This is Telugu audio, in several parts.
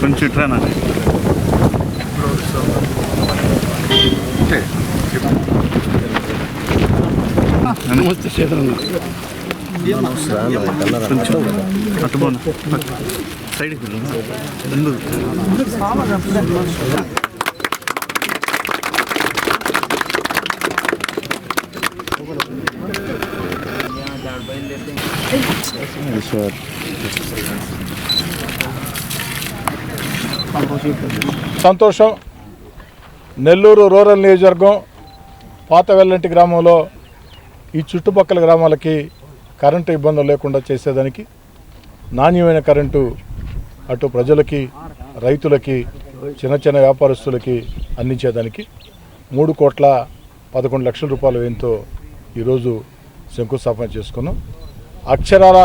Кончитана. Namaste, Shedrana. సైడ్కి సంతోషం. నెల్లూరు రూరల్ నియోజకవర్గం పాత వెల్లంటి గ్రామంలో ఈ చుట్టుపక్కల గ్రామాలకి కరెంటు ఇబ్బందులు లేకుండా చేసేదానికి నాణ్యమైన కరెంటు అటు ప్రజలకి రైతులకి చిన్న చిన్న వ్యాపారస్తులకి అందించేదానికి మూడు కోట్ల పదకొండు లక్షల రూపాయల వ్యయంతో ఈరోజు శంకుస్థాపన చేసుకున్నాం. అక్షరాల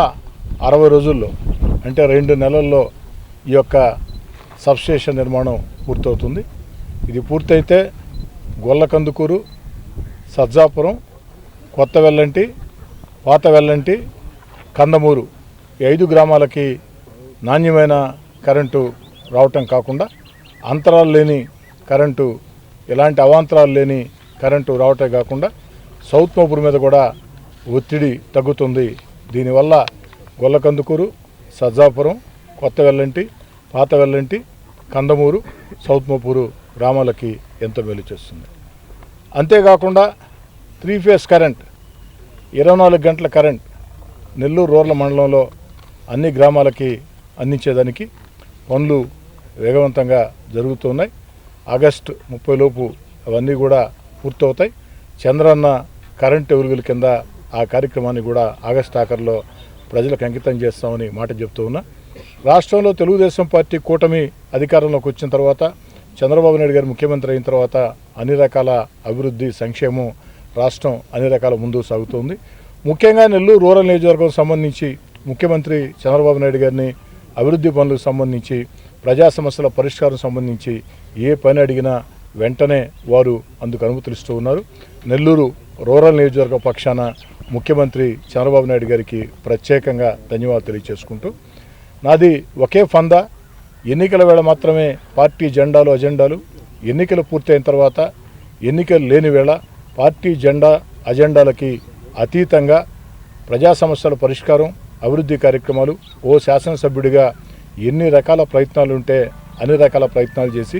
అరవై రోజుల్లో అంటే రెండు నెలల్లో ఈ యొక్క సబ్స్టేషన్ నిర్మాణం పూర్తవుతుంది. ఇది పూర్తయితే గొల్లకందుకూరు సజ్జాపురం కొత్త వెల్లంటి పాత వెల్లంటి కందమూరు. ఈ ఐదు గ్రామాలకి నాణ్యమైన కరెంటు రావటం కాకుండా అంతరాలు లేని కరెంటు ఎలాంటి అవాంతరాలు లేని కరెంటు రావటం కాకుండా సౌత్ మోపూర్ మీద కూడా ఒత్తిడి తగ్గుతుంది. దీనివల్ల గొల్లకందుకూరు సజ్జాపురం కొత్త వెల్లంటి పాత వెల్లంటి కందమూరు సౌత్ మోపూరు గ్రామాలకి ఎంతో మేలు చేస్తుంది. అంతేకాకుండా త్రీ ఫేస్ కరెంట్ ఇరవై నాలుగు గంటల కరెంట్ నెల్లూరు రూరల్ మండలంలో అన్ని గ్రామాలకి అందించేదానికి పనులు వేగవంతంగా జరుగుతున్నాయి. ఆగస్టు ముప్పై లోపు అవన్నీ కూడా పూర్తవుతాయి. చంద్రన్న కరెంట్ ఎరుగుల కింద ఆ కార్యక్రమాన్ని కూడా ఆగస్టు ఆఖరిలో ప్రజలకు అంకితం చేస్తామని మాట చెప్తూ ఉన్నా. రాష్ట్రంలో తెలుగుదేశం పార్టీ కూటమి అధికారంలోకి వచ్చిన తర్వాత చంద్రబాబు నాయుడు గారు ముఖ్యమంత్రి అయిన తర్వాత అన్ని రకాల అభివృద్ధి సంక్షేమం రాష్ట్రం అన్ని రకాల ముందుకు సాగుతోంది. ముఖ్యంగా నెల్లూరు రూరల్ నియోజకవర్గం సంబంధించి ముఖ్యమంత్రి చంద్రబాబు నాయుడు గారిని అభివృద్ధి పనులకు సంబంధించి ప్రజా సమస్యల పరిష్కారం సంబంధించి ఏ పని అడిగినా వెంటనే వారు అందుకు అనుమతులు ఉన్నారు. నెల్లూరు రూరల్ నియోజకవర్గ పక్షాన ముఖ్యమంత్రి చంద్రబాబు నాయుడు గారికి ప్రత్యేకంగా ధన్యవాదాలు తెలియజేసుకుంటూ నాది ఒకే ఫందా. ఎన్నికల వేళ మాత్రమే పార్టీ జెండాలు అజెండాలు ఎన్నికలు పూర్తయిన తర్వాత ఎన్నికలు లేని వేళ పార్టీ జెండా అజెండాలకి అతీతంగా ప్రజా సమస్యల పరిష్కారం అభివృద్ధి కార్యక్రమాలు ఓ శాసనసభ్యుడిగా ఎన్ని రకాల ప్రయత్నాలు ఉంటే అన్ని రకాల ప్రయత్నాలు చేసి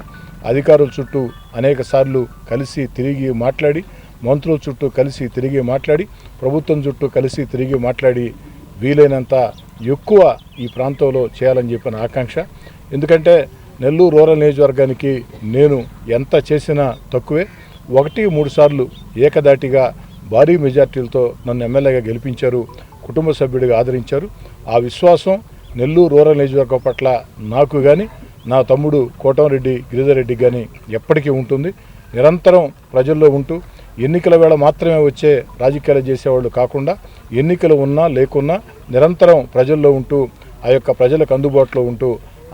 అధికారుల చుట్టూ అనేక సార్లు కలిసి తిరిగి మాట్లాడి మంత్రుల చుట్టూ కలిసి తిరిగి మాట్లాడి ప్రభుత్వం చుట్టూ కలిసి తిరిగి మాట్లాడి వీలైనంత ఎక్కువ ఈ ప్రాంతంలో చేయాలని చెప్పిన ఆకాంక్ష. ఎందుకంటే నెల్లూరు రూరల్ నియోజకవర్గానికి నేను ఎంత చేసినా తక్కువే. ఒకటి మూడు సార్లు ఏకదాటిగా భారీ మెజార్టీలతో నన్ను ఎమ్మెల్యేగా గెలిపించారు కుటుంబ సభ్యుడిగా ఆదరించారు. ఆ విశ్వాసం నెల్లూరు రూరల్ నియోజకవర్గం పట్ల నాకు కానీ నా తమ్ముడు కోటమరెడ్డి గిరిధరెడ్డి కానీ ఎప్పటికీ ఉంటుంది. నిరంతరం ప్రజల్లో ఉంటూ ఎన్నికల వేళ మాత్రమే వచ్చే రాజకీయాలు చేసేవాళ్ళు కాకుండా ఎన్నికలు ఉన్నా లేకున్నా నిరంతరం ప్రజల్లో ఉంటూ ఆ యొక్క ప్రజలకు అందుబాటులో ఉంటూ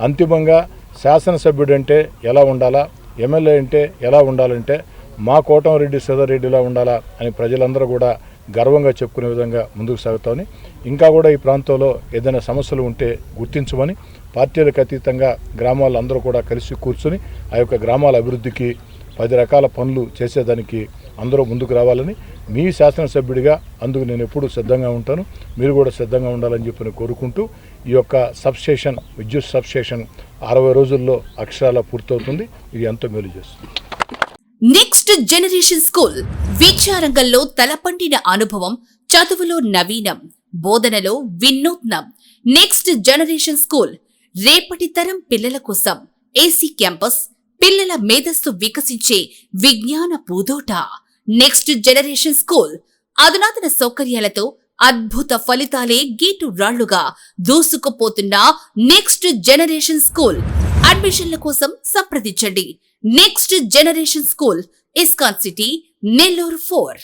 అంతిమంగా శాసనసభ్యుడంటే ఎలా ఉండాలా ఎమ్మెల్యే అంటే ఎలా ఉండాలంటే మా కోటంరెడ్డి రెడ్డిలా ఉండాలా అని ప్రజలందరూ కూడా గర్వంగా చెప్పుకునే విధంగా ముందుకు సాగుతామని ఇంకా కూడా ఈ ప్రాంతంలో ఏదైనా సమస్యలు ఉంటే గుర్తించమని పార్టీలకు అతీతంగా గ్రామాలందరూ కూడా కలిసి కూర్చొని ఆ యొక్క గ్రామాల అభివృద్ధికి పది రకాల పనులు చేసేదానికి అందరూ ముందుకు రావాలని మీ శాసనసభ్యుడిగా అందుకు నేను ఎప్పుడూ సిద్ధంగా ఉంటాను. మీరు కూడా సిద్ధంగా ఉండాలని చెప్పి కోరుకుంటూ ఈ యొక్క సబ్స్టేషన్ విద్యుత్ సబ్స్టేషన్ అరవై రోజుల్లో అక్షరాల పూర్తవుతుంది. ఇది ఎంతో మేలు చేస్తుంది. నెక్స్ట్ జనరేషన్ స్కూల్ విద్యారంగంలో తలపండిన అనుభవం చదువులో నవీనం బోధనలో వినూత్నం. నెక్స్ట్ జనరేషన్ స్కూల్ రేపటి తరం పిల్లల కోసం ఏసీ క్యాంపస్ పిల్లల మేధస్సు వికసించే విజ్ఞాన పూదోట. నెక్స్ట్ జనరేషన్ స్కూల్ అధునాతన సౌకర్యాలతో అద్భుత ఫలితాలే గీటు రాళ్ళుగా దూసుకుపోతున్న నెక్స్ట్ జనరేషన్ స్కూల్ అడ్మిషన్ల కోసం సంప్రదించండి. Next generation school ISKCON city Nellore four